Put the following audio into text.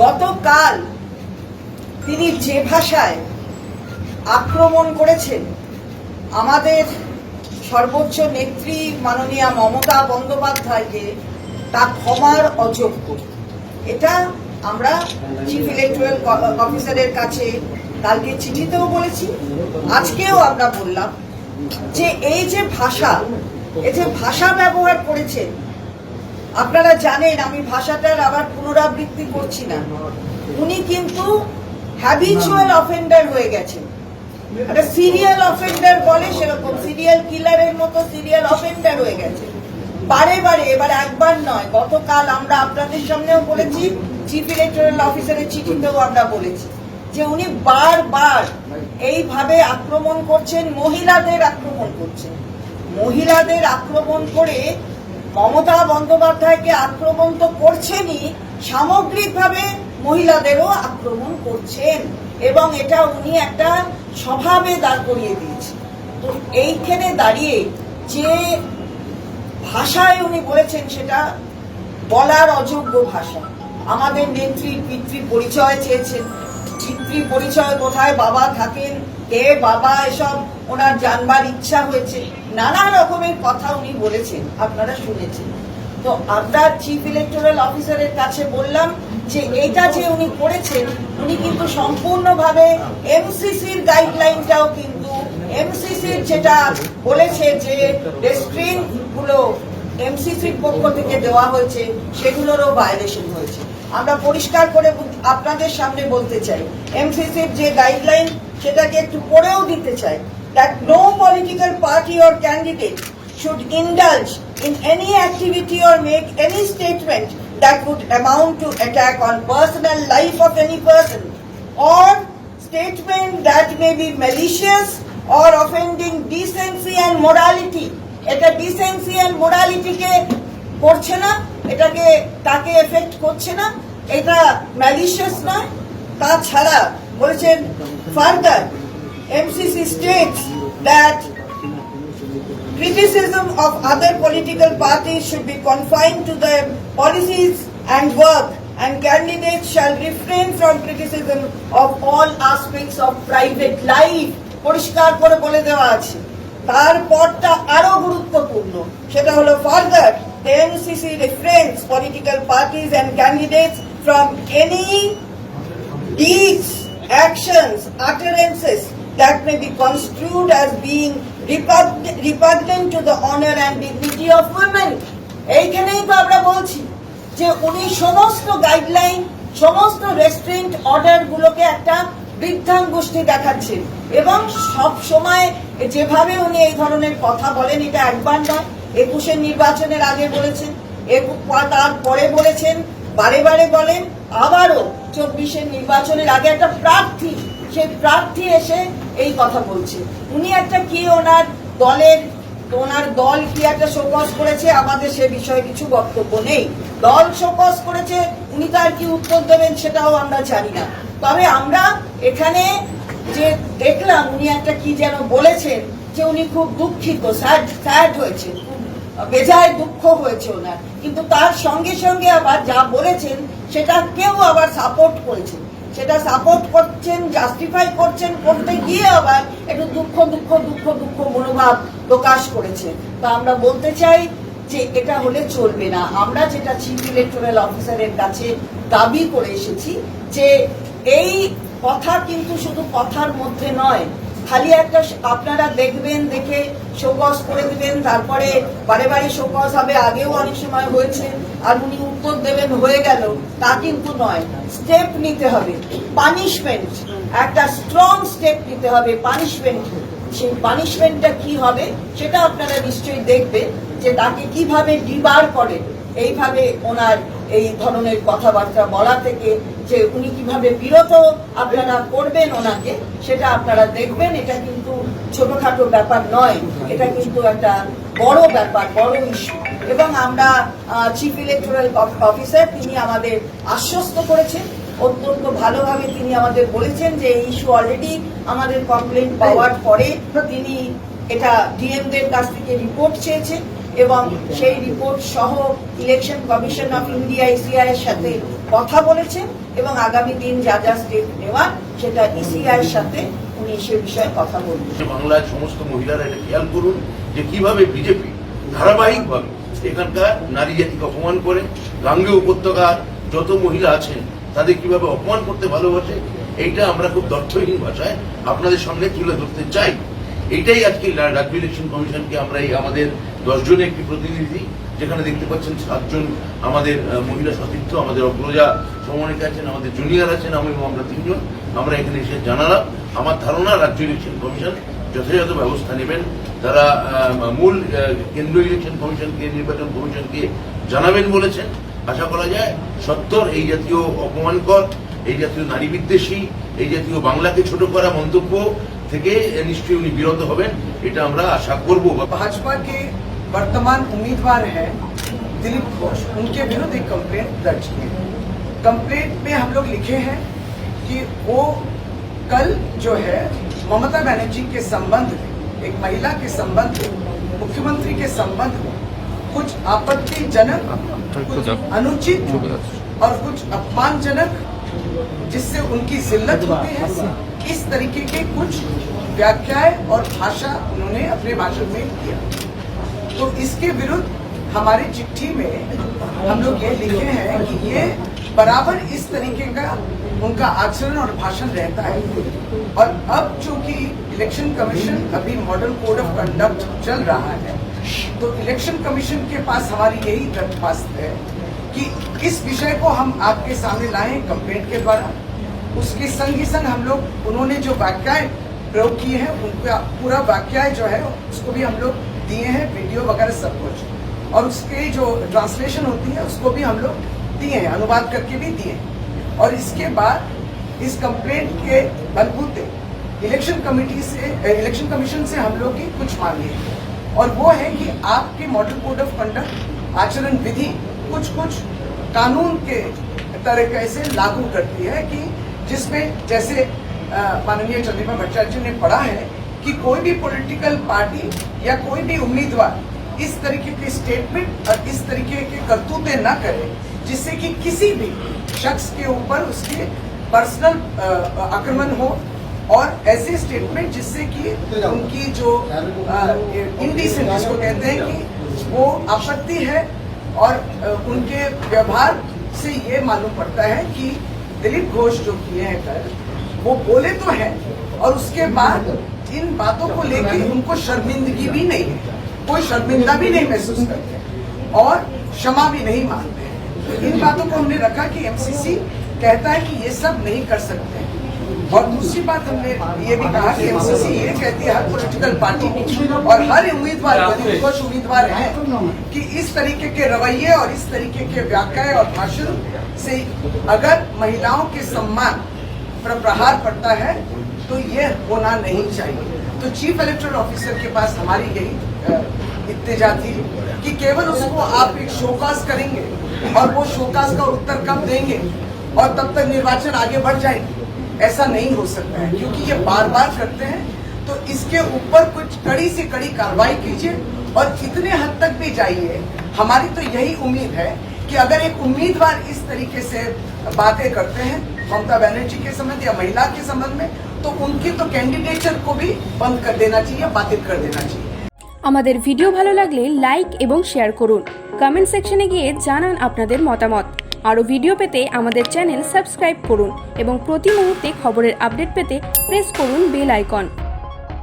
গতকাল তিনি যে ভাষায় আক্রমণ করেছেন, আমাদের সর্বোচ্চ নেত্রী মাননীয়া মমতা বন্দ্যোপাধ্যায়কে তা ক্ষমার অযোগ্য। এটা আমরা চিফ ইলেকটোরাল অফিসারের কাছে কালকে চিঠিতেও বলেছি, আজকেও আমরা বললাম যে এই যে ভাষা, এই যে ভাষা ব্যবহার করেছেন আপনারা জানেন, আমি ভাষাটার আবার পুনরাবৃত্তি করছি না। উনি কিন্তু হ্যাবিচুয়াল অফেন্ডার হয়ে গেছেন। একটা সিরিয়াল অফেন্ডার বলে সেরকম সিরিয়াল কিলারের মতো সিরিয়াল অফেন্ডার হয়ে গেছে বারে বারে, এবার একবার নয়, গতকাল আমরা আপনাদের সামনেও বলেছি চিফ ইলেকটোরাল অফিসারের চিঠিতেও আমরা বলেছি, যে উনি বারবার এইভাবে আক্রমণ করছেন, মহিলাদের আক্রমণ করছেন। মহিলাদের আক্রমণ করে মমতা বন্দ্যোপাধ্যায়কে আক্রমণ তো করছেনই, সামগ্রিকভাবে মহিলাদেরও আক্রমণ করছেন। এবং এটা উনি একটা স্বভাবে দাঁড় করিয়ে দিয়েছে তো এইখানে দাঁড়িয়ে যে ভাষায় উনি বলেছেন সেটা বলার অযোগ্য ভাষা। আমাদের নেত্রী পিতৃ পরিচয় চেয়েছেন। পিতৃ পরিচয় কোথায়? বাবা থাকেন কে? বাবা এসব ওনার জানবার ইচ্ছা হয়েছে। নানা রকমের কথা উনি বলেছেন, আপনারা শুনেছেন। তো আমরা চিফ ইলেকটোরাল অফিসারের কাছে বললাম যে এটা যে উনি করেছেন, উনি কিন্তু সম্পূর্ণভাবে এমসিসির গাইডলাইনটাও কিন্তু এমসিসির যেটা বলেছে যে রেস্ট্রিনগুলো এমসিসির পক্ষ থেকে দেওয়া হয়েছে, সেগুলোরও ভায়োলেশন হয়েছে। আমরা পরিষ্কার করে আপনাদের সামনে বলতে চাই এমসিসির যে গাইডলাইন সেটাকে একটু পড়েও দিতে চাই। That no political party or candidate should indulge in any activity or make any statement that would amount to attack on personal life of any person or statement that may be malicious or offending decency and morality এটা decency and মোরালিটিকে করছে না এটাকে তাকে effect করছে না এটা malicious নয় তাছাড়া বলেছেন further MCC states that criticism of other political parties should be confined to their policies and work and candidates shall refrain from criticism of all aspects of private life পরিষ্কার করে বলে দেওয়া আছে তারপরটা আরও গুরুত্বপূর্ণ সেটা হলো further the NCC refrains political parties and candidates from any deeds, actions, utterances that may be construed as being repugn- repugnant to the honor and dignity of women. এইখানেই তো আমরা বলছি যে উনি সমস্ত গাইডলাইন সমস্ত রেস্টুরেন্ট অর্ডার গুলোকে একটা বৃদ্ধাঙ্গুষ্ঠী দেখাচ্ছেন এবং সব সময় যেভাবে উনি এই ধরনের কথা বলেন, এটা একবার নয়, একুশের নির্বাচনের আগে বলেছেন তারপরে বলেছেন, বারে বারে বলেন, আবারও চব্বিশের নির্বাচনের আগে একটা প্রার্থী, সেই প্রার্থী এসে এই কথা বলছে। উনি একটা কি ওনার দলের, ওনার দল কি একটা শোকজ করেছে? আমাদের সে বিষয়ে কিছু বক্তব্য নেই। দল শোকজ করেছে, উনি তার কি উত্তর দেবেন সেটাও আমরা জানি না। তবে আমরা এখানে যে দেখলাম উনি একটা কি যেন বলেছেন যে উনি খুব দুঃখিত, স্যাড স্যাড হয়েছে বেজায় দুঃখ হয়েছে ওনার। কিন্তু তার সঙ্গে সঙ্গে আবার যা বলেছেন, সেটা কেউ আবার সাপোর্ট করেছেন। সেটা সাপোর্ট করছেন জাস্টিফাই করছেন, করতে গিয়ে আবার একটু দুঃখ দুঃখ দুঃখ দুঃখ মনোভাব প্রকাশ করেছে। তা আমরা বলতে চাই যে এটা হলে চলবে না। আমরা যেটা চিফ ইলেকটোরাল অফিসারের কাছে দাবি করে এসেছি যে এই কথা কিন্তু শুধু কথার মধ্যে নয় খালি একটা আপনারা দেখবেন, দেখে শোকজ করে দিবেন, তারপরে বারে বারে শোকজ হবে, আগেও অনেক সময় হয়েছে, আর উনি উত্তর দেবেন, হয়ে গেল, তা কিন্তু নয়। স্টেপ নিতে হবে পানিশমেন্ট একটা স্ট্রং স্টেপ নিতে হবে পানিশমেন্ট সেই পানিশমেন্টটা কি হবে, সেটা আপনারা নিশ্চয়ই দেখবেন যে তাকে কীভাবে ডিবার করে, এইভাবে ওনার এই ধরনের কথাবার্তা বলা থেকে যে উনি কীভাবে বিরত আপনারা করবেন ওনাকে, সেটা আপনারা দেখবেন। এটা কিন্তু ছোটখাটো ব্যাপার নয়। এটা কিন্তু একটা বড় ব্যাপার, বড় ইস্যু এবং আমরা চিফ ইলেকটোরাল অফিসার তিনি আমাদের আশ্বস্ত করেছেন। অত্যন্ত ভালোভাবে তিনি আমাদের বলেছেন যে এই ইস্যু অলরেডি আমাদের কমপ্লেন পাওয়ার পরে তিনি এটা ডিএমদের কাছ থেকে রিপোর্ট চেয়েছেন এবং সেই রিপোর্ট সহ election commission of India ECI এর সাথে কথা বলেছেন। এবং আগামী দিন যা যা স্টেপ নেওয়ার, সেটা ইসিআই এর সাথে উনি সে বিষয়ে কথা বলবেন। বাংলার সমস্ত মহিলারা এটা খেয়াল করুন, যে কীভাবে বিজেপি ধারাবাহিকভাবে এখানকার নারী জাতিকে অপমান করে গাঙ্গে উপত্যকার যত মহিলা আছেন, তাদের কীভাবে অপমান করতে ভালোবাসে, এইটা আমরা খুব তথ্যহীন ভাষায় আপনাদের সামনে তুলে ধরতে চাই। এইটাই আজকে রাজ্য ইলেকশন কমিশনকে আমরা এই আমাদের দশজনের একটি প্রতিনিধি, যেখানে দেখতে পাচ্ছেন সাতজন আমাদের মহিলা সতীর্থ, আমাদের অগ্রজা সমনিকা আছেন, আমাদের জুনিয়র আছেন, আমি আমরা তিনজন। আমরা এখানে এসে জানালাম, আমার ধারণা রাজ্য ইলেকশন কমিশন যথাযথ ব্যবস্থা নেবেন। তারা মূল কেন্দ্রীয় ইলেকশন কমিশনকে নির্বাচন কমিশনকে জানাবেন বলেছেন। আশা করা যায় সত্তর, এই জাতীয় অপমানকর, এই জাতীয় নারী বিদ্বেষী, এই জাতীয় বাংলাকে ছোট করা মন্তব্য থেকে নিশ্চয়ই উনি বিরত হবেন, এটা আমরা আশা করব। ভাজপাকে वर्तमान उम्मीदवार है दिलीप घोष। उनके विरुद्ध एक कंप्लेंट दर्ज की है। कंप्लेंट में हम लोग लिखे हैं कि वो कल जो है, ममता बनर्जी के संबंध में, एक महिला के संबंध में, मुख्यमंत्री के संबंध में कुछ आपत्तिजनक, कुछ अनुचित और कुछ अपमानजनक जिससे उनकी जिल्लत होती है, इस तरीके के कुछ व्याख्याएँ और भाषा उन्होंने अपने भाषण में किया। तो इसके विरुद्ध हमारी चिट्ठी में हम लोग ये लिखे हैं कि ये बराबर इस तरीके का उनका आचरण और भाषण रहता है। और अब चूँकि इलेक्शन कमीशन अभी मॉडल कोड ऑफ़ कंडक्ट चल रहा है तो इलेक्शन कमीशन के पास हमारी यही दरख्वास्त है कि इस विषय को हम आपके सामने लाएँ कंप्लेंट के द्वारा। उसके संग ही संग हम लोग, उन्होंने जो वाक्याएँ प्रयोग किए हैं, उनका पूरा वाक्याएँ जो है, उसको भी हम लोग दिए हैं वीडियो वगैरह सब कुछ। और उसके जो ट्रांसलेशन होती है, उसको भी हम लोग दिए हैं, अनुवाद करके भी दिए और इसके बाद, इस कंप्लेंट के बलबूते इलेक्शन कमेटी से इलेक्शन कमीशन से हम लोग की कुछ मांगे हैं। और वो है कि आपके मॉडल कोड ऑफ़ कंडक्ट आचरण विधि कुछ कुछ कानून के तरीके से लागू करती है कि जिसमें जैसे माननीय चंद्रिमा भट्टाचार्य ने पढ़ा है कि कोई भी पॉलिटिकल पार्टी या कोई भी उम्मीदवार इस तरीके के स्टेटमेंट और इस तरीके के करतूते न करे, जिससे कि किसी भी शख्स के ऊपर उसके पर्सनल आक्रमण हो और ऐसे स्टेटमेंट जिससे कि उनकी जो इंडिसेंट जिसको कहते हैं कि वो आपत्ति है और उनके व्यवहार से ये मालूम पड़ता है कि दिलीप घोष जो किए हैं कल, वो बोले तो हैं और उसके बाद इन बातों को लेकर उनको शर्मिंदगी भी नहीं है। कोई शर्मिंदा भी नहीं महसूस करते और क्षमा भी नहीं मानते तो इन बातों को हमने रखा कि एमसीसी कहता है कि ये सब नहीं कर सकते और दूसरी बात हमने ये भी कहा कि एमसीसी ये कहती है हर पॉलिटिकल पार्टी और हर उम्मीदवार उम्मीदवार है कि इस तरीके के रवैये और इस तरीके के व्याख्या और भाषण से अगर महिलाओं के सम्मान पर प्रहार पड़ता है तो ये होना नहीं चाहिए। तो चीफ इलेक्टोरल ऑफिसर के पास हमारी यही इत्तेजा थी कि केवल उसको आप एक शोकास करेंगे और वो शोकास का उत्तर कब देंगे और तब तक निर्वाचन आगे बढ़ जाएगी। ऐसा नहीं हो सकता है, क्योंकि ये बार बार करते हैं। तो इसके ऊपर कुछ कड़ी से कड़ी कार्रवाई कीजिए और इतने हद तक भी जाइए। हमारी तो यही उम्मीद है कि अगर एक उम्मीदवार इस तरीके से बातें करते हैं, ममता बनर्जी के संबंध या महिला के संबंध में तो उनकी तो कैंडिडेचर को भी बंद कर देना चाहिए बातिल कर देना चाहिए আমাদের ভিডিও ভালো লাগলে লাইক এবং শেয়ার করুন কমেন্ট সেকশনে গিয়ে জানান আপনাদের মতামত আরও ভিডিও পেতে আমাদের চ্যানেল সাবস্ক্রাইব করুন এবং প্রতি মুহূর্তে খবরের আপডেট পেতে প্রেস করুন বেল আইকন